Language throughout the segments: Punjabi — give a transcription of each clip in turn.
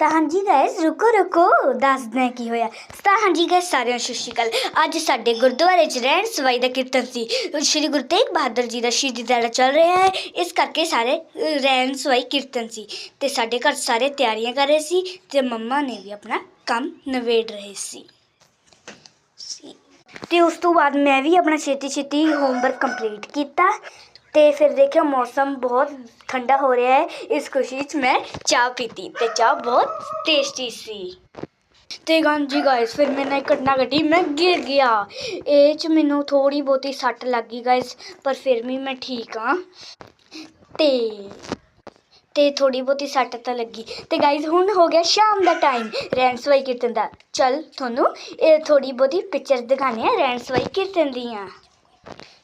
ਤਾਂ ਹਾਂਜੀ ਗਾਇਸ ਰੁਕੋ ਰੁਕੋ, ਦੱਸਦੇ ਕੀ ਹੋਇਆ। ਤਾਂ ਹਾਂਜੀ ਗਾਇਸ ਸਾਰਿਆਂ ਨੂੰ ਸਤਿ ਸ਼੍ਰੀ ਅਕਾਲ। ਅੱਜ ਸਾਡੇ ਗੁਰਦੁਆਰੇ 'ਚ ਰਹਿਣ ਸਵਾਈ ਦਾ ਕੀਰਤਨ ਸੀ। ਸ਼੍ਰੀ ਗੁਰੂ ਤੇਗ ਬਹਾਦਰ ਜੀ ਦਾ ਸ਼ਹੀਦੀ ਦਿਹਾੜਾ ਚੱਲ ਰਿਹਾ ਹੈ। ਇਸ ਕਰਕੇ ਸਾਰੇ ਰਹਿਣ ਸਵਾਈ ਕੀਰਤਨ ਸੀ। ਤੇ ਸਾਡੇ ਘਰ ਸਾਰੇ ਤਿਆਰੀਆਂ ਕਰ ਰਹੇ ਸੀ ਤੇ ਮੰਮਾ ਨੇ ਵੀ ਆਪਣਾ ਕੰਮ ਨਵੇੜ ਰਹੇ ਸੀ। ਸੀ। ਤੇ ਉਸ ਤੋਂ ਬਾਅਦ ਮੈਂ ਵੀ ਆਪਣਾ ਛੇਤੀ ਛੇਤੀ ਹੋਮਵਰਕ ਕੰਪਲੀਟ ਕੀਤਾ। ਤੇ ਫਿਰ ਦੇਖਿਆ ਮੌਸਮ ਬਹੁਤ ਠੰਡਾ ਹੋ ਰਿਹਾ ਹੈ। ਇਸ ਖੁਸ਼ੀ 'ਚ ਮੈਂ ਚਾਹ ਪੀਤੀ ਤੇ ਚਾਹ ਬਹੁਤ ਟੇਸਟੀ ਸੀ। ਤੇ ਗਾਂਜੀ ਗਾਇਸ ਫਿਰ ਮੈਂ ਨਾ ਘਟਨਾ ਘਟੀ, ਮੈਂ ਗਿਰ ਗਿਆ। ਇਹ 'ਚ ਮੈਨੂੰ ਥੋੜੀ ਬਹੁਤੀ ਸੱਟ ਲੱਗੀ ਗਾਇਸ ਪਰ ਫਿਰ ਵੀ ਮੈਂ ਠੀਕ ਹਾਂ। ਤੇ ਤੇ ਥੋੜੀ ਬਹੁਤੀ ਸੱਟ ਤਾਂ ਲੱਗੀ। ਤੇ ਗਾਇਜ਼ ਹੁਣ ਹੋ ਗਿਆ ਸ਼ਾਮ ਦਾ ਟਾਈਮ ਰਹਿਣ ਸਵਾਈ ਕੀਰਤਨ ਦਾ। ਚਲ ਤੁਹਾਨੂੰ ਇਹ ਥੋੜੀ ਬਹੁਤੀ ਪਿਕਚਰ ਦਿਖਾਣੇ ਆ ਰਹਿਣ ਸਵਾਈ ਕੀਰਤਨ ਦੀਆਂ।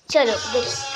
ਚਲੋ, ਦੇਖ।